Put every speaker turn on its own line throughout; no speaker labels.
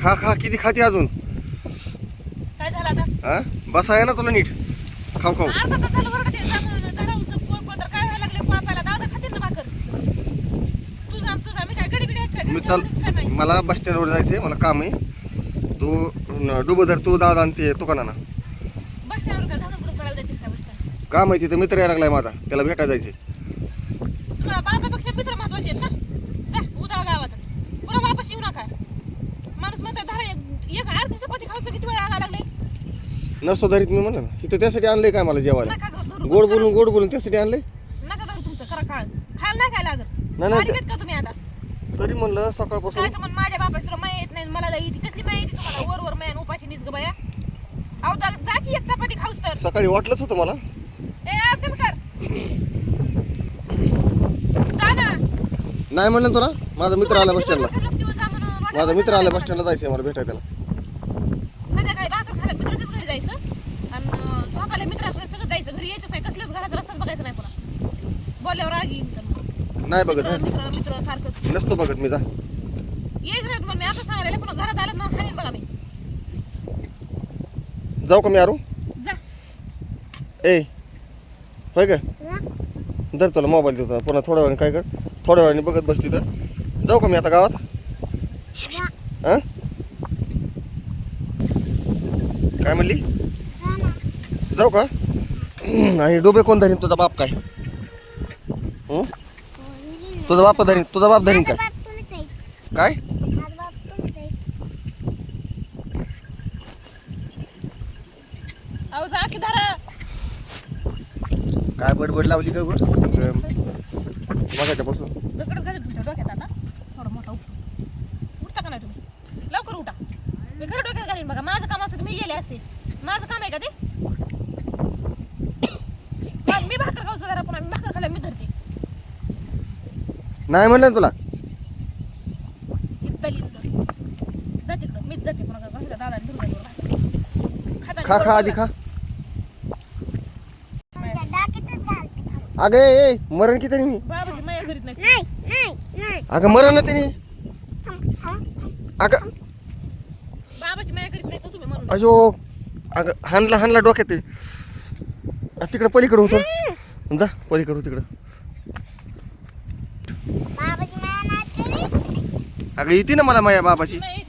खा खा किती खाती अजून?
काय झालं आता?
हा? बसा आहे ना तुला नीट. खाऊ खाऊ.
अर्धा तास झालं बरं का ते जांभूळ झाडावरचं कोळ कोळ तर काय व्हायला लागले कोळपायला दादा खातील ना भाकर. तुझा तुझा मी काय गडी बिडी आहेत का
मी
घरच्या
चाल.
घरी काय माहिती?
मला बस स्टँडवर जायचंय मला काम आहे. तू डुबधर तू दादा आणि ते दुकानाना.
बस स्टँडवर काय पडायला जायचे?
काम आहे तिथं मित्र यायला लागलाय माझा. त्याला भेटायला जायचंय.
तुम्हाला बापापेक्षा मित्र महत्त्वाचे आहेत ना? म्हणतो धरा एक एक अर्धी चपाती खाऊचं किती वेळ आला लागले?
नसतो धरीत मी म्हणलं. ना इथं त्यासाठी आणलंय काय मला जेवायला?
नका ग- धरू
गोड बोलून गोड बोलून त्यासाठी आणलंय?
नका धरू तुमचं खरं काळ. खायला नाही काय लागत?
नाही, नाही,
बारीक आहेत का तुम्ही आता?
तरी म्हणलं सकाळपासून
काय तर म्हण माझ्या बापाची तुला येत नाही मला लई येते. कसली माय येते तुम्हाला? वर वर उपाशी निस ग बया. अहो जा जा की एक चपाती खाऊस तर.
सकाळी वाटलंच होतं मला.
ए आज कमी कर. जा ना.
नाही म्हणलं तुला? माझा मित्र आला बस स्टँडला. माझा मित्र आला. बस स्टँडला जायचंय मला भेटायला त्याला.
संध्याकाळी भाकर खायला मित्राच्याच घरी जायचं. आणि अं, झोपायला मित्राकडे सगळं जायचं. घरी नाही कसल्याच घराचा रस्ताच बघायचा नाही पुन्हा बोलल्यावर राग येईल तर.
नाही बघत
मित्र. मित्र मित्र सारखं.
नसतो बघत मी जा.
यायचं नाही तुम्हाला मी. आता सांगायला पुन्हा घरात आलं ना हाणीन बघा मी.
जाऊ का मी आरू
जा.
ए होय का? जर तुला मोबाईल देतो. पुन्हा थोड्या वेळाने काय कर. थोड्या वेळाने बघत बस तिथं. जाऊ का मी आता गावात? हा? काय म्हणली? जाऊ का? आणि डोबे कोण धरीन? तुझा बाप काय? तुझा बाप धरीन? तुझा बाप धरीन काय? काय? काय बडबड लावली का ग?
मी खरं डोक्यात घालीन बघा? माझं काम असतं तर मी गेले असते. माझं काम आहे का ते? मग मी भाकर खाऊ जरा पुन्हा. मी भाकर खायला मी धरते.
नाही म्हणलं ना तुला?
इथं लिहिलं. जा तिकडं. मीच जाते पुन्हा घरच्या दादा दुर्गा
खा खा आधी खा. अगं ए, ए मरण किती मी
नाही.
अगं मरण ना तिने. अगं
बाबाची माया करीत नाही तर तुम्ही म्हणून
अयो अगं हानला हानला डोक्यात तिकडं पलीकडं होतं जा पलीकडं हो तिकडं अगं येते ना मला माया बाबाची.
म्हणजे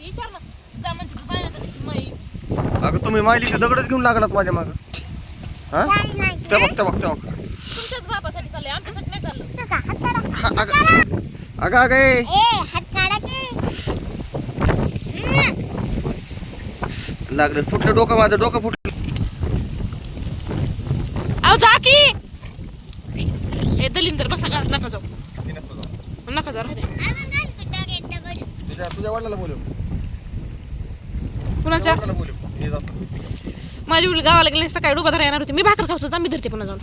अगं तुम्ही का दगडच घेऊन लागलात माझ्या मागं? हा? ते बघ ते बघ बघ
तुमच्याच बापासाठी चाललंय आमच्यासाठी नाही चाललं.
अगं. अगं अगं ए. लागलं. फुटलं डोकं माझं डोकं फुटलं.
अहो जा की. ए दलिंदर बसा घरात नका जाऊ. नका जाऊ राहू दे.
तुझ्या तुझ्या वडिलाला बोलव.
कुणाच्या?
वडिलाला बोलव. मी जातो.
माझी उल गावाला गेले सकाळी डोबा धरा येणार होती. मी भाकर खाऊ जा मी धरते पुन्हा जाऊन.